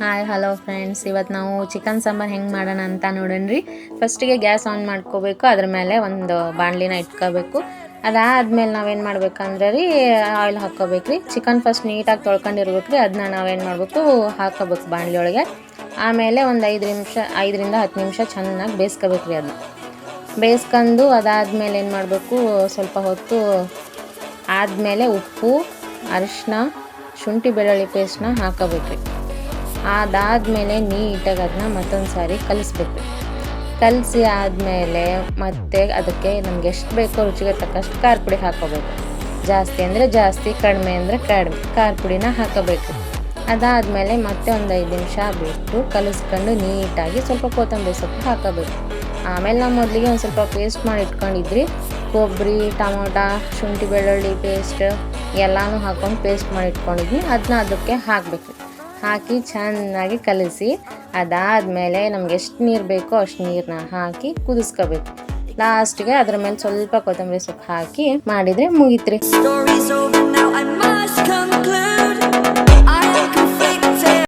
Hi hello friends ಇವತ್ತು ನಾವು chicken sambar ಹೆಂಗೆ ಮಾಡೋಣ ಅಂತ ನೋಡೋಣ್ರಿ. ಫಸ್ಟಿಗೆ ಗ್ಯಾಸ್ ಆನ್ ಮಾಡ್ಕೋಬೇಕು. ಅದ್ರ ಮೇಲೆ ಒಂದು ಬಾಣಲಿನ ಇಟ್ಕೋಬೇಕು. ಅದಾದ್ಮೇಲೆ ನಾವೇನು ಮಾಡ್ಬೇಕಂದ್ರೆ ರೀ ಆಯಿಲ್ ಹಾಕ್ಕೋಬೇಕು ರೀ ಚಿಕನ್ ಫಸ್ಟ್ ನೀಟಾಗಿ ತೊಳ್ಕೊಂಡಿರ್ಬೇಕು ರೀ ಅದನ್ನ ನಾವೇನು ಮಾಡಬೇಕು ಹಾಕೋಬೇಕು ಬಾಣಲಿ ಒಳಗೆ ಆಮೇಲೆ ಒಂದು ಐದು ನಿಮಿಷ, ಐದರಿಂದ ಹತ್ತು ನಿಮಿಷ ಚೆನ್ನಾಗಿ ಬೇಯಿಸ್ಕೋಬೇಕು ರೀ ಅದನ್ನ ಬೇಯಿಸ್ಕೊಂಡು ಅದಾದಮೇಲೆ ಏನು ಮಾಡಬೇಕು, ಸ್ವಲ್ಪ ಹೊತ್ತು ಆದಮೇಲೆ ಉಪ್ಪು, ಅರಿಶಿನ, ಶುಂಠಿ ಬೆಳ್ಳುಳ್ಳಿ ಪೇಸ್ಟ್ನ ಹಾಕೋಬೇಕು ರೀ ಅದಾದಮೇಲೆ ನೀಟಾಗಿ ಅದನ್ನ ಮತ್ತೊಂದು ಸಾರಿ ಕಲಿಸ್ಬೇಕು. ಕಲಸಿ ಆದಮೇಲೆ ಮತ್ತೆ ಅದಕ್ಕೆ ನಮ್ಗೆ ಎಷ್ಟು ಬೇಕೋ ರುಚಿಗೆ ತಕ್ಕಷ್ಟು ಖಾರ ಪುಡಿ ಹಾಕೋಬೇಕು. ಜಾಸ್ತಿ ಅಂದರೆ ಜಾಸ್ತಿ, ಕಡಿಮೆ ಅಂದರೆ ಕಡಿಮೆ, ಖಾರ ಪುಡಿನ ಹಾಕೋಬೇಕು. ಅದಾದಮೇಲೆ ಮತ್ತೆ ಒಂದು ಐದು ನಿಮಿಷ ಬಿಟ್ಟು ಕಲಿಸ್ಕೊಂಡು ನೀಟಾಗಿ ಸ್ವಲ್ಪ ಕೊತ್ತಂಬರಿ ಸೊಪ್ಪು ಹಾಕೋಬೇಕು. ಆಮೇಲೆ ನಾವು ಮೊದಲಿಗೆ ಒಂದು ಸ್ವಲ್ಪ ಪೇಸ್ಟ್ ಮಾಡಿ ಇಟ್ಕೊಂಡಿದ್ರಿ. ಕೊಬ್ಬರಿ ಟೊಮೊಟೊ, ಶುಂಠಿ ಬೆಳ್ಳುಳ್ಳಿ ಪೇಸ್ಟ್ ಎಲ್ಲನೂ ಹಾಕ್ಕೊಂಡು ಪೇಸ್ಟ್ ಮಾಡಿ ಇಟ್ಕೊಂಡಿದ್ವಿ. ಅದನ್ನ ಅದಕ್ಕೆ ಹಾಕಬೇಕು. ಹಾಕಿ ಚೆನ್ನಾಗಿ ಕಲಿಸಿ, ಅದಾದಮೇಲೆ ನಮ್ಗೆ ಎಷ್ಟು ನೀರು ಬೇಕೋ ಅಷ್ಟು ನೀರನ್ನ ಹಾಕಿ ಕುದಿಸ್ಕೋಬೇಕು. ಲಾಸ್ಟ್ಗೆ ಅದ್ರ ಮೇಲೆ ಸ್ವಲ್ಪ ಕೊತ್ತಂಬರಿ ಸೊಪ್ಪು ಹಾಕಿ ಮಾಡಿದರೆ ಮುಗಿತ್ರಿ.